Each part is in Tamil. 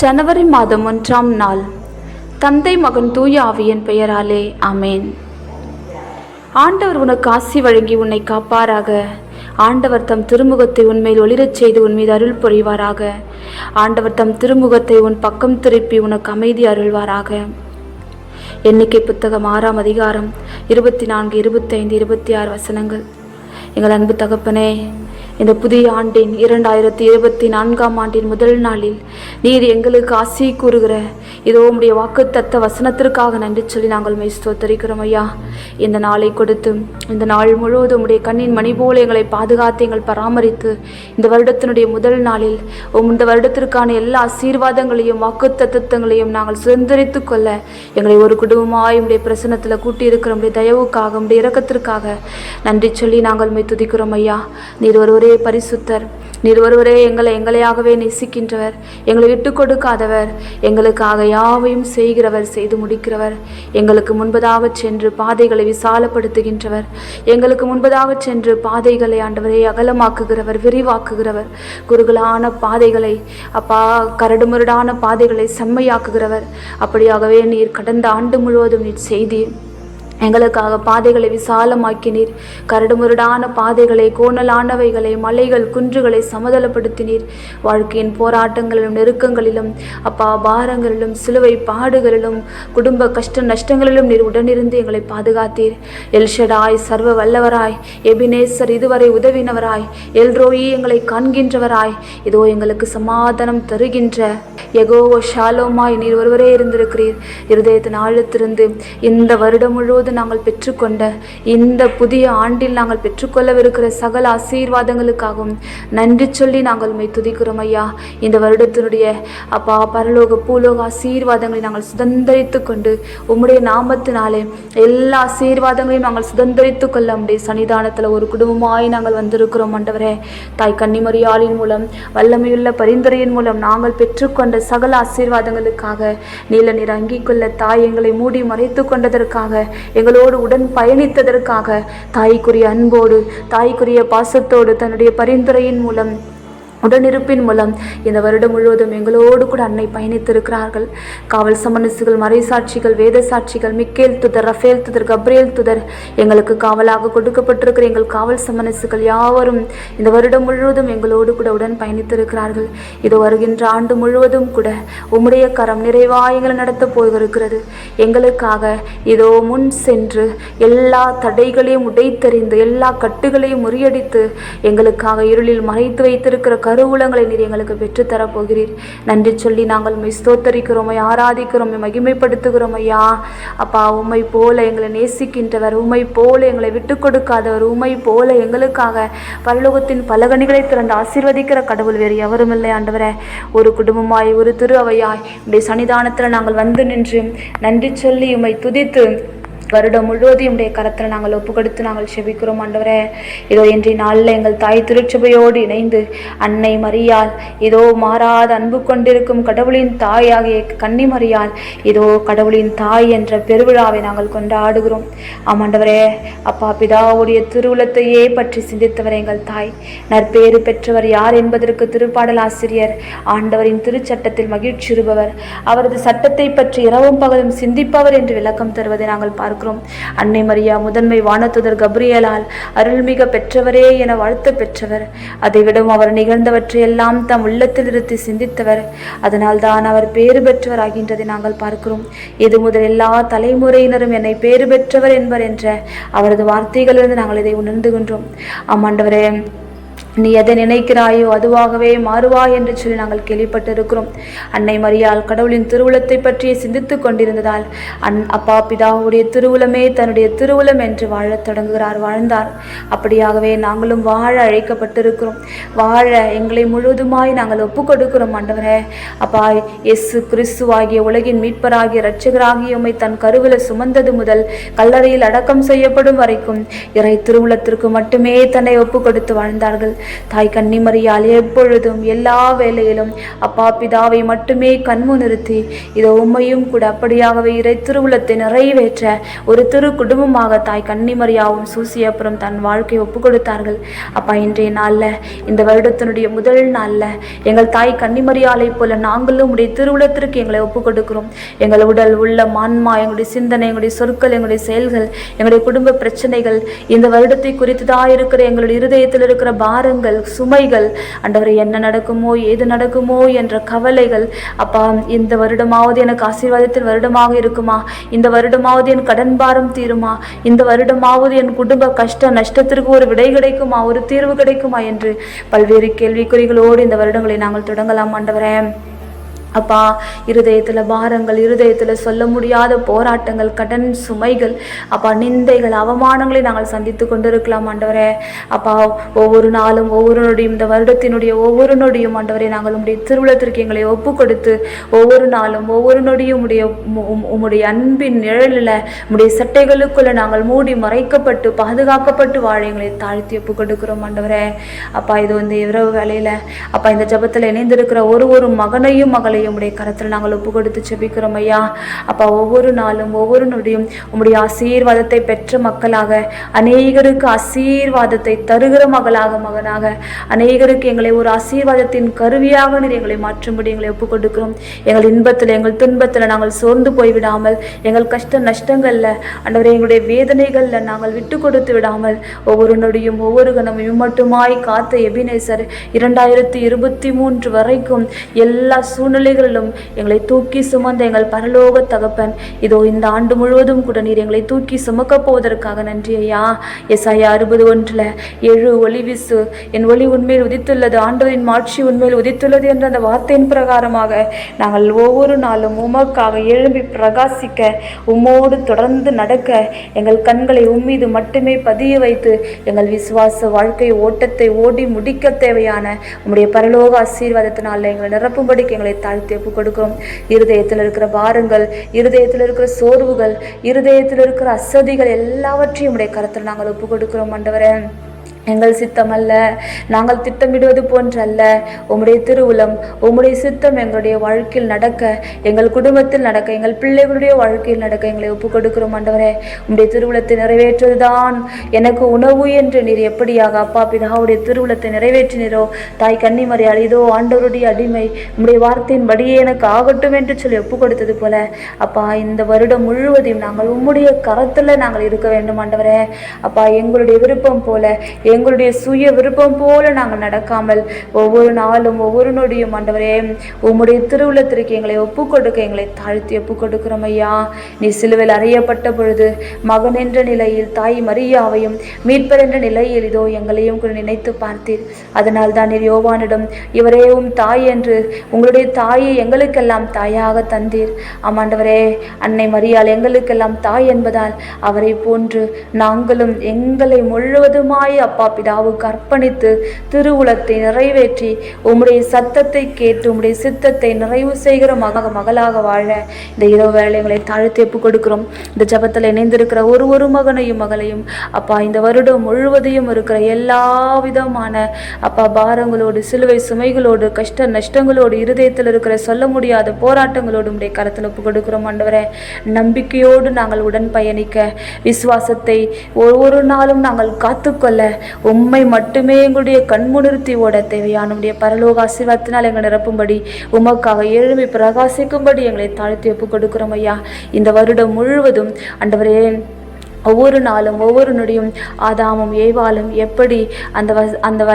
ஜனவரி மாதம் ஒன்றாம் நாள். தந்தை மகன் தூய ஆவியின் பெயராலே அமேன் ஆண்டவர் உனக்கு ஆசி வழங்கி உன்னை காப்பாராக. ஆண்டவர் தம் திருமுகத்தை உன்மேல் ஒளிரச் செய்து உன் மீது அருள் புரிவாராக. ஆண்டவர் தம் திருமுகத்தை உன் பக்கம் திருப்பி உனக்கு அமைதி அருள்வாராக. எண்ணிக்கை புத்தகம் ஆறாம் அதிகாரம் இருபத்தி நான்கு இருபத்தைந்து இருபத்தி ஆறு வசனங்கள். எங்கள் அன்பு தகப்பனே இந்த புதிய ஆண்டின் இரண்டாயிரத்தி இருபத்தி நான்காம் ஆண்டின் முதல் நாளில் நீர் எங்களுக்கு ஆசி கூறுகிற இதோ உம்முடைய வாக்குத்தத்த வசனத்திற்காக நன்றி சொல்லி நாங்கள் மெய் ஸ்தோத்தரிக்கிறோம் ஐயா. இந்த நாளை கொடுத்து இந்த நாள் முழுவதும் உடைய கண்ணின் மணி போல எங்களை பாதுகாத்து எங்கள் பராமரித்து இந்த வருடத்தினுடைய முதல் நாளில் இந்த வருடத்திற்கான எல்லா ஆசீர்வாதங்களையும் வாக்குத்தத்தங்களையும் நாங்கள் சுதந்திரித்து கொள்ள எங்களை ஒரு குடும்பமாய் உடைய பிரசனத்தில் கூட்டியிருக்கிற உடைய தயவுக்காக உடைய இறக்கத்திற்காக நன்றி சொல்லி நாங்கள் மெய் துதிக்கிறோம் ஐயா. நீர் ஒருவரே பரிசுத்தர். நீர் ஒருவரே எங்களை எங்களையாகவே நேசிக்கின்றவர். எங்களை விட்டு கொடுக்காதவர். எங்களுக்காக யாவையும் செய்கிறவர் செய்து முடிக்கிறவர். எங்களுக்கு முன்பதாக சென்று பாதைகளை விசாலப்படுத்துகின்றவர். எங்களுக்கு முன்பதாக சென்று பாதைகளை ஆண்டவரை அகலமாக்குகிறவர் விரிவாக்குகிறவர். குறுகலான பாதைகளை அப்பா கரடுமுரடான பாதைகளை செம்மையாக்குகிறவர். அப்படியாகவே நீர் கடந்த ஆண்டு முழுவதும் நீர் செய்தீர். எங்களுக்காக பாதைகளை விசாலமாக்கினீர். கரடுமுரடான பாதைகளை கோணலானவைகளை மலைகள் குன்றுகளை சமதளப்படுத்தினீர். வாழ்க்கையின் போராட்டங்களிலும் நெருக்கங்களிலும் அப்பா பாரங்களிலும் சிலுவை பாடுகளிலும் குடும்ப கஷ்ட நஷ்டங்களிலும் நீர் உடனிருந்து எங்களை பாதுகாத்தீர். எல்ஷடாய் சர்வ வல்லவராய் எபினேசர் இதுவரை உதவினவராய் எல்ரோயி எங்களை காண்கின்றவராய் இதோ எங்களுக்கு சமாதானம் தருகின்ற எகோவோ ஷாலோமாய் நீர் ஒருவரே இருந்திருக்கிறீர். இருதயத்தின் ஆழத்திருந்து இந்த வருடம் முழுவதும் நாங்கள் பெற்றுக்கொண்ட இந்த புதிய ஆண்டில் நாங்கள் பெற்றுக்கொள்ளவிருக்கிற சகல ஆசீர்வாதங்களுக்காகவும் நன்றி சொல்லி நாங்கள் உண்மை துதிக்கிறோம் ஐயா. இந்த வருடத்தினுடைய அப்பா பரலோக பூலோக ஆசீர்வாதங்களை நாங்கள் சுதந்திரித்து கொண்டு உம்முடைய நாமத்தினாலே எல்லா ஆசீர்வாதங்களையும் நாங்கள் சுதந்திரித்து கொள்ள உம்முடைய சன்னிதானத்தில் ஒரு குடும்பமாய் நாங்கள் வந்திருக்கிறோம் ஆண்டவரே. தாய் கன்னிமரியாளின் மூலம் வல்லமையுள்ள பரிந்துரையின் மூலம் நாங்கள் பெற்றுக்கொண்ட சகல ஆசீர்வாதங்களுக்காக நீல நீர் அங்கிக் கொள்ள தாய் எங்களை மூடி மறைத்து கொண்டதற்காக எங்களோடு உடன் பயணித்ததற்காக தாய்க்குரிய அன்போடு தாய்க்குரிய பாசத்தோடு தன்னுடைய பரிந்துரையின் மூலம் உடனிருப்பின் மூலம் இந்த வருடம் முழுவதும் எங்களோடு கூட அன்னை பயணித்திருக்கிறார்கள். காவல் சமனசுகள் மறைசாட்சிகள் வேத சாட்சிகள் மிக்கேல் துதர் ரஃபேல் துதர் கப்ரேல் துதர் எங்களுக்கு காவலாக கொடுக்கப்பட்டிருக்கிற எங்கள் காவல் சமனசுகள் யாவரும் இந்த வருடம் முழுவதும் எங்களோடு கூட உடன் பயணித்திருக்கிறார்கள். இது வருகின்ற ஆண்டு முழுவதும் கூட உம்முடைய கரம் நிறைவாய் எங்களை நடத்த போயிருக்கிறது. எங்களுக்காக இதோ முன் சென்று எல்லா தடைகளையும் உடைத்தறிந்து எல்லா கட்டுகளையும் முறியடித்து எங்களுக்காக இருளில் மறைத்து வைத்திருக்கிற கருவூலங்களை நீர் எங்களுக்கு பெற்றுத்தரப் போகிறீர். நன்றி சொல்லி நாங்கள் உண்மை ஸ்தோத்தரிக்கிறோம் ஆராதிக்கிறோம் மகிமைப்படுத்துகிறோம் ஐயா. அப்பா உண்மை போல எங்களை நேசிக்கின்றவர் உம்மை போல எங்களை விட்டு கொடுக்காதவர் உம்மை போல எங்களுக்காக பரலோகத்தின் பலகணிகளை திறந்து ஆசீர்வதிக்கிற கடவுள் வேறு எவரும் இல்லை ஆண்டவரே. ஒரு குடும்பமாய் ஒரு திரு அவையாய் உடைய சன்னிதானத்தில் நாங்கள் வந்து நின்று நன்றி சொல்லி உம்மை துதித்து வருடம் முழுவதும் உடைய கரத்தில் நாங்கள் ஒப்பு கொடுத்து நாங்கள் செபிக்கிறோம் ஆண்டவரே. இதோ இன்றைய நாளில் எங்கள் தாய் திருச்சபையோடு இணைந்து அன்னை மறியால் இதோ மாறாத அன்பு கொண்டிருக்கும் கடவுளின் தாயாகிய கன்னி மறியால் இதோ கடவுளின் தாய் என்ற பெருவிழாவை நாங்கள் கொண்டாடுகிறோம். ஆமாண்டவரே அப்பா பிதாவுடைய திருவுளத்தையே பற்றி சிந்தித்தவர் எங்கள் தாய். நற்பேறு பெற்றவர் யார் என்பதற்கு திருப்பாடல் ஆசிரியர் ஆண்டவரின் திருச்சட்டத்தில் மகிழ்ச்சியுறுபவர். அவரது சட்டத்தை பற்றி இரவும் பகலும் சிந்திப்பவர் என்று விளக்கம் தருவதை நாங்கள் பார்க்கிறோம். அன்னை மரியா முதன்மை வானத்துதர் கப்ரியலால் அருள்மிக பெற்றவரே என வாழ்த்து பெற்றவர். அதைவிடும் அவர் நிகழ்ந்தவற்றையெல்லாம் தம் உள்ளத்தில் இருத்தி சிந்தித்தவர். அதனால் தான் அவர் பேறு பெற்றவர் ஆகின்றதை நாங்கள் பார்க்கிறோம். இது முதல் எல்லா தலைமுறையினரும் என்னை பேறு பெற்றவர் என்பர் என்ற அவரது வார்த்தைகளிலிருந்து நாங்கள் இதை உணர்ந்துகின்றோம். ஆமாண்டவரே நீ எதை நினைக்கிறாயோ அதுவாகவே மாறுவா என்று சொல்லி நாங்கள் கேள்விப்பட்டிருக்கிறோம். அன்னை மரியால் கடவுளின் திருவுளத்தை பற்றியே சிந்தித்து கொண்டிருந்ததால் அன் அப்பா பிதாவுடைய திருவுளமே தன்னுடைய திருவுளம் என்று வாழத் தொடங்குகிறார் வாழ்ந்தார். அப்படியாகவே நாங்களும் வாழ அழைக்கப்பட்டிருக்கிறோம். வாழ எங்களை முழுவதுமாய் நாங்கள் ஒப்பு கொடுக்கிறோம் ஆண்டவரே. அப்பா கிறிஸ்து ஆகிய உலகின் மீட்பராகிய இரட்சகராகிய தன் கருவில சுமந்தது முதல் கல்லறையில் அடக்கம் செய்யப்படும் வரைக்கும் இறை திருவுளத்திற்கு மட்டுமே தன்னை ஒப்பு கொடுத்து வாழ்ந்தார்கள். தாய் கன்னிமரியால் எப்பொழுதும் எல்லா வேலையிலும் அப்பா பிதாவை மட்டுமே கண்மு நிறுத்தி இதோ உண்மையும் கூட அப்படியாகவே இறை திருவுளத்தை நிறைவேற்ற ஒரு திரு குடும்பமாக தாய் கன்னிமரியாவும் சூசியப்புறம் தன் வாழ்க்கையை ஒப்பு கொடுத்தார்கள் அப்பா இன்றைய நாளில் இந்த வருடத்தினுடைய முதல் நாளில் எங்கள் தாய் கன்னிமரியாலை போல நாங்களும் உடைய திருவுளத்திற்கு எங்களை ஒப்பு கொடுக்கிறோம் எங்கள் உடல் உள்ள மான்மா எங்களுடைய சிந்தனை எங்களுடைய சொற்கள் எங்களுடைய செயல்கள் எங்களுடைய குடும்ப பிரச்சனைகள் இந்த வருடத்தை குறித்து தான் இருக்கிற எங்களுடைய இருதயத்தில் இருக்கிற பாரங்கள் சுமைகள் அண்டவரை என்ன நடக்குமோ ஏது நடக்குமோ என்ற கவலைகள் அப்பா இந்த வருடமாவது எனக்கு ஆசீர்வாதத்தின் வருடமாக இருக்குமா? இந்த வருடமாவது என் கடன் பாரம் தீருமா? இந்த வருடமாவது என் குடும்ப கஷ்ட நஷ்டத்திற்கு ஒரு விடை கிடைக்குமா? ஒரு தீர்வு கிடைக்குமா? என்று பல்வேறு கேள்விக்குறிகளோடு இந்த வருடங்களை நாங்கள் தொடங்கலாம் ஆண்டவரே. அப்பா இருதயத்தில் பாரங்கள் இருதயத்தில் சொல்ல முடியாத போராட்டங்கள் கடன் சுமைகள். அப்பா நிந்தைகள் அவமானங்களை நாங்கள் சந்தித்து கொண்டிருக்கலாம் ஆண்டவரே. அப்பா ஒவ்வொரு நாளும் ஒவ்வொரு நொடியும் இந்த வருடத்தினுடைய ஒவ்வொரு நொடியும் ஆண்டவரே நாங்கள் உடைய திருவிழத்திற்கு எங்களை ஒப்பு கொடுத்து ஒவ்வொரு நாளும் ஒவ்வொரு நொடியும் உடைய உம்முடைய அன்பின் நிழலில் உம்முடைய சட்டைகளுக்குள்ள நாங்கள் மூடி மறைக்கப்பட்டு பாதுகாக்கப்பட்டு வாழ எங்களை தாழ்த்தி ஒப்பு கொடுக்கிறோம் ஆண்டவரே. அப்பா இது வந்து இரவு வேலையில் அப்பா இந்த ஜபத்தில் இணைந்திருக்கிற ஒரு ஒரு மகனையும் மகளையும் உம்முடைய கரத்தில் நாங்கள் ஒப்பு கொடுத்து செபிக்கிறோம் ஐயா. அப்பா ஒவ்வொரு நாளும் ஒவ்வொரு நொடியும் உம்முடைய ஆசீர்வாதத்தை பெற்ற மக்களாக அநேகருக்கு ஆசீர்வாதத்தை தருகிற மகளாக மகனாக. அநேகருக்கு எங்களை ஒரு ஆசீர்வாதத்தின் கருவியாக நீர் எங்களை மாற்றும்படி எங்களை ஒப்புக் கொடுக்கிறோம் எங்கள் இன்பத்தில் எங்கள் துன்பத்தில் நாங்கள் சோர்ந்து போய்விடாமல் எங்கள் கஷ்ட நஷ்டங்களில் அன்றவரை எங்களுடைய வேதனைகளில் நாங்கள் விட்டு கொடுத்து விடாமல் ஒவ்வொரு நொடியும் ஒவ்வொரு கணமும் மட்டுமாய் காத்த எபினேசர் இரண்டாயிரத்தி இருபத்தி மூன்று வரைக்கும் எல்லா சூழ்நிலை சூழ்நிலைகளிலும் எங்களை தூக்கி சுமந்த எங்கள் பரலோக தகப்பன் இதோ இந்த ஆண்டு முழுவதும் கூட நீர் எங்களை தூக்கி சுமக்க போவதற்காக நன்றி ஐயா. எஸ்ஐயா அறுபது ஒன்றில் எழு ஒளி வீசு என் ஒளி உண்மையில் உதித்துள்ளது ஆண்டவரின் மாட்சி உண்மையில் உதித்துள்ளது என்ற அந்த வார்த்தையின் பிரகாரமாக நாங்கள் ஒவ்வொரு நாளும் உமக்காக எழும்பி பிரகாசிக்க உம்மோடு தொடர்ந்து நடக்க எங்கள் கண்களை உம்மீது மட்டுமே பதிய வைத்து எங்கள் விசுவாச வாழ்க்கை ஓட்டத்தை ஓடி முடிக்க தேவையான உம்முடைய பரலோக ஆசீர்வாதத்தினால் எங்களை நிரப்பும்படிக்கு எங்களை தாழ்த்தி ஒப்பு கொடுக்கும். இருதயத்தில் இருக்கிற பாரங்கள் இருதயத்தில் இருக்கிற சோர்வுகள் இருதயத்தில் இருக்கிற அசதிகள் எல்லாவற்றையும் உடைய கருத்தில் நாங்கள் ஒப்பு கொடுக்கிறோம் ஆண்டவரே. எங்கள் சித்தம் அல்ல நாங்கள் திட்டமிடுவது போன்றல்ல. உம்முடைய திருவுளம் உம்முடைய சித்தம் எங்களுடைய வாழ்க்கையில் நடக்க எங்கள் குடும்பத்தில் நடக்க எங்கள் பிள்ளைகளுடைய வாழ்க்கையில் நடக்க எங்களை ஒப்புக் கொடுக்கிறோம் ஆண்டவரே. உம்முடைய திருவுளத்தை நிறைவேற்றுவதுதான் எனக்கு உணவு என்று நீர் எப்படியாக அப்பா பிதாவுடைய திருவுளத்தை நிறைவேற்றினீரோ தாய் கன்னிமரியாள் இதோ ஆண்டவருடைய அடிமை உம்முடைய வார்த்தையின்படியே எனக்கு ஆகட்டும் என்று சொல்லி ஒப்புக் கொடுத்தது போல அப்பா இந்த வருடம் முழுவதையும் நாங்கள் உம்முடைய கரத்தில் நாங்கள் இருக்க வேண்டும் ஆண்டவரே. அப்பா எங்களுடைய விருப்பம் போல எங்களுடைய சுய விருப்பம் போல நாங்கள் நடக்காமல் ஒவ்வொரு நாளும் ஒவ்வொரு நொடியும் ஆண்டவரே உம்முடைய திருவுள்ளத்திற்கு எங்களை ஒப்பு கொடுக்க எங்களை தாழ்த்தி ஒப்பு கொடுக்கிறோம் ஐயா. நீ சிலுவையில் அறியப்பட்ட பொழுது மகன் என்ற நிலையில் தாய் மரியாவையும் மீட்பர் என்ற நிலையில் இதோ எங்களையும் கூட நினைத்து பார்த்தீர். அதனால் தான் நீர் யோவானிடம் இவரே உம் தாய் என்று உங்களுடைய தாயை எங்களுக்கெல்லாம் தாயாக தந்தீர். ஆமாண்டவரே அன்னை மரியாள் எங்களுக்கெல்லாம் தாய் என்பதால் அவரை போன்று நாங்களும் எங்களை முழுவதுமாய் அப்பா பிதாவுக்கு அர்ப்பணித்து திருவுளத்தை நிறைவேற்றி உம்முடைய சத்தத்தை கேட்டு உம்முடைய சித்தத்தை நிறைவு செய்கிற மக மகளாக வாழ இந்த இரவு வேலைகளை தாழ்த்தி ஒப்பு கொடுக்கிறோம். இந்த ஜபத்தில் இணைந்திருக்கிற ஒரு ஒரு மகனையும் மகளையும் அப்பா இந்த வருடம் முழுவதையும் இருக்கிற எல்லா விதமான அப்பா பாரங்களோடு சிலுவை சுமைகளோடு கஷ்ட நஷ்டங்களோடு இருதயத்தில் இருக்கிற சொல்ல முடியாத போராட்டங்களோடு உடைய கருத்தில் ஒப்பு கொடுக்கிறோம். ஆண்டவரே நம்பிக்கையோடு நாங்கள் உடன் பயணிக்க விசுவாசத்தை ஒவ்வொரு நாளும் நாங்கள் காத்துக்கொள்ள உம்மை மட்டுமே எங்களுடைய கண்முனிறுத்தி ஓட தேவையான உடைய பரலோக ஆசீர்வாதத்தினால் எங்களை நிரப்பும்படி உமக்காக எழுமை பிரகாசிக்கும்படி எங்களை தாழ்த்தி ஒப்புக் கொடுக்கிறோம் ஐயா. இந்த வருடம் முழுவதும் அண்டவரே ஒவ்வொரு நாளும் ஒவ்வொரு நொடியும் ஆதாமும் ஏவாலும் எப்படி அந்த வ அந்த வ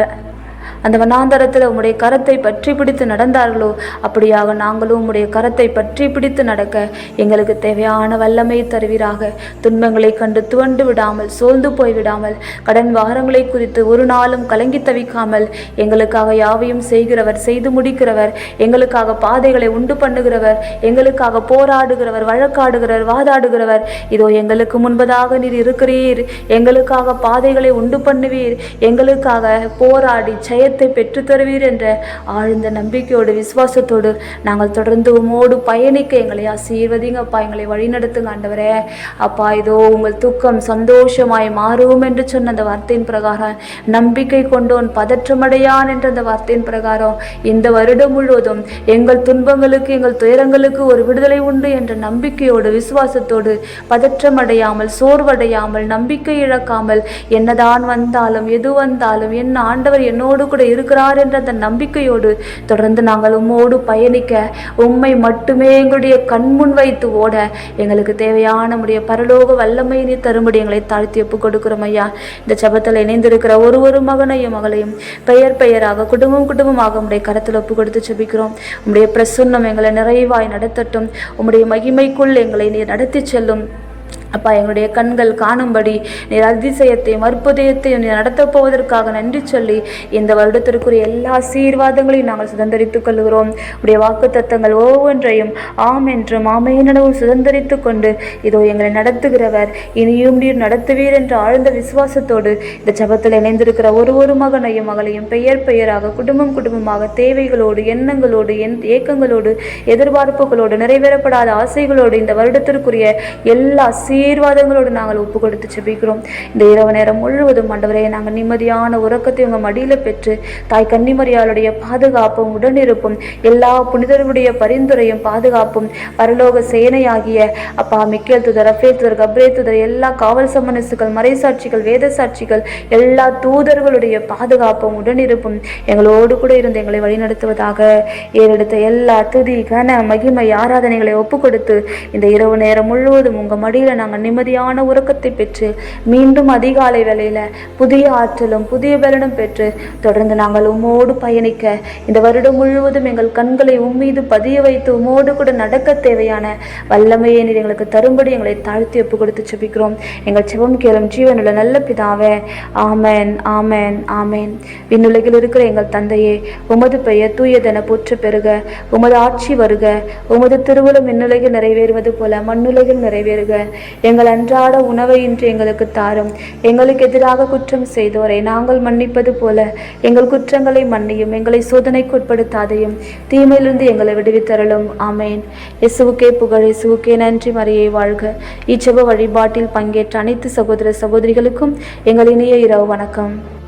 அந்த வனாந்தரத்தில் உம்முடைய கரத்தை பற்றி பிடித்து நடந்தார்களோ அப்படியாக நாங்களும் உம்முடைய கரத்தை பற்றி பிடித்து நடக்க எங்களுக்கு தேவையான வல்லமை தருவீராக. துன்பங்களை கண்டு துவண்டு விடாமல் சோர்ந்து போய் விடாமல் கடன் வாரங்களை குறித்து ஒரு நாளும் கலங்கி தவிக்காமல் எங்களுக்காக யாவையும் செய்கிறவர் செய்து முடிக்கிறவர் எங்களுக்காக பாதைகளை உண்டு பண்ணுகிறவர் எங்களுக்காக போராடுகிறவர் வழக்காடுகிறவர் வாதாடுகிறவர் இதோ எங்களுக்கு முன்பதாக நீர் இருக்கிறீர் எங்களுக்காக பாதைகளை உண்டு பண்ணுவீர் எங்களுக்காக போராடி ஜெயத்தை பெற்றுத் தருவீர் என்ற ஆழ்ந்த நம்பிக்கையோடு விசுவாசத்தோடு நாங்கள் தொடர்ந்து உமோடு பயணிக்க எங்களை ஆசீர்வதிங்கப்பா எங்களை வழிநடத்துங்க ஆண்டவரே. அப்பா இதோ உங்கள் துக்கம் சந்தோஷமாய் மாறும் என்று சொன்ன அந்த வார்த்தையின் பிரகாரம் நம்பிக்கை கொண்டோன் பதற்றமடையான் என்ற அந்த வார்த்தையின் பிரகாரம் இந்த வருடம் முழுவதும் எங்கள் துன்பங்களுக்கு எங்கள் துயரங்களுக்கு ஒரு விடுதலை உண்டு என்ற நம்பிக்கையோடு விசுவாசத்தோடு பதற்றமடையாமல் சோர்வடையாமல் நம்பிக்கை இழக்காமல் என்னதான் வந்தாலும் எது வந்தாலும் என் ஆண்டவர் என்னோடு கூட இருக்கிறார் என்ற அந்த நம்பிக்கையோடு தொடர்ந்து நாங்கள் உம்மோடு பயணிக்க உம்மை மட்டுமே எங்களுடைய கண்முன் வைத்து ஓட எங்களுக்கு தேவையான நம்முடைய பரலோக வல்லமை நீ தரும்படி எங்களை தாழ்த்தி ஒப்பு கொடுக்கிறோம் ஐயா. இந்த சபத்தில் இணைந்திருக்கிற ஒரு ஒரு மகனையும் மகளையும் பெயர் பெயராக குடும்பம் குடும்பமாக உடைய கரத்தில் ஒப்பு கொடுத்து செபிக்கிறோம் உம்முடைய பிரசன்னம் எங்களை நிறைவாய் நடத்தட்டும். உம்முடைய மகிமைக்குள் எங்களை நீர் நடத்தி செல்லும். அப்பா எங்களுடைய கண்கள் காணும்படி நீர் அதிசயத்தையும் அற்புதயத்தையும் நீ நடத்தப் போவதற்காக நன்றி சொல்லி இந்த வருடத்திற்குரிய எல்லா ஆசீர்வாதங்களையும் நாங்கள் சுதந்திரித்துக் கொள்கிறோம். உடைய வாக்கு தத்தங்கள் ஒவ்வொன்றையும் ஆம் என்றும் ஆமையினவும் சுதந்திரித்துக் கொண்டு இதோ எங்களை நடத்துகிறவர். இனியும் நீர் நடத்துவீர் என்ற ஆழ்ந்த விசுவாசத்தோடு இந்த ஜபத்தில் இணைந்திருக்கிற ஒரு ஒரு மகனையும் மகளையும் பெயர் பெயராக குடும்பம் குடும்பமாக தேவைகளோடு எண்ணங்களோடு என் ஏக்கங்களோடு எதிர்பார்ப்புகளோடு நிறைவேறப்படாத ஆசைகளோடு இந்த வருடத்திற்குரிய எல்லா ஆசீர்வாதங்களோடு நாங்கள் ஒப்பு கொடுத்து செபிக்கிறோம் இந்த இரவு நேரம் முழுவதும் ஆண்டவரே நாங்கள் நிம்மதியான உறக்கத்தை உங்கள் மடியில் பெற்று தாய் கன்னிமரியாளுடைய பாதுகாப்பும் உடனிருப்பும் எல்லா புனிதர்களுடைய பரிந்துரையும் பாதுகாப்பும் பரலோக சேனையாகிய அப்பா மிக்கேல் துதர் ரஃபே துதர் கப்ரே துதர் எல்லா காவல் சமனசுகள் மறைசாட்சிகள் வேத சாட்சிகள் எல்லா தூதர்களுடைய பாதுகாப்பும் உடனிருப்பும் எங்களோடு கூட இருந்து எங்களை வழிநடத்துவதாக ஏறெடுத்த எல்லா துதி கன மகிமை ஆராதனைகளை ஒப்பு கொடுத்து இந்த இரவு நேரம் முழுவதும் உங்கள் மடியில் நான் நாங்கள் நிம்மதியான உறக்கத்தை பெற்று மீண்டும் அதிகாலை வேளையில் புதிய ஆற்றலும் புதிய பலனும் பெற்று தொடர்ந்து நாங்கள் உம்மோடு பயணிக்க இந்த வருடம் முழுவதும் எங்கள் கண்களை உம்மீது பதிய வைத்து உம்மோடு கூட நடக்க தேவையான வல்லமையை நீர் எங்களுக்கு தரும்படி எங்களை தாழ்த்தி ஒப்பு கொடுத்து செபிக்கிறோம். எங்கள் செவம் கேளும் ஜீவனுள்ள நல்ல பிதாவே ஆமேன் ஆமென் ஆமென். விண்ணுலகில் இருக்கிற எங்கள் தந்தையே உமது பெயர் தூயதென போற்று பெறுக உமது ஆட்சி வருக உமது திருவுளம் விண்ணுலகில் நிறைவேறுவது போல மண்ணுலகில் நிறைவேறுக. எங்கள் அன்றாட உணவை இன்று எங்களுக்கு தாரும். எங்களுக்கு எதிராக குற்றம் செய்தோரை நாங்கள் மன்னிப்பது போல எங்கள் குற்றங்களை மன்னியும் எங்களை சோதனைக்கு உட்படுத்தாதையும் தீமையிலிருந்து எங்களை விடுவித்தரலும் ஆமேன். இசுவுக்கே புகழ் இசுவுக்கே நன்றி மறையை வாழ்க. இச்செப வழிபாட்டில் பங்கேற்ற அனைத்து சகோதர சகோதரிகளுக்கும் எங்கள் இனிய இரவு வணக்கம்.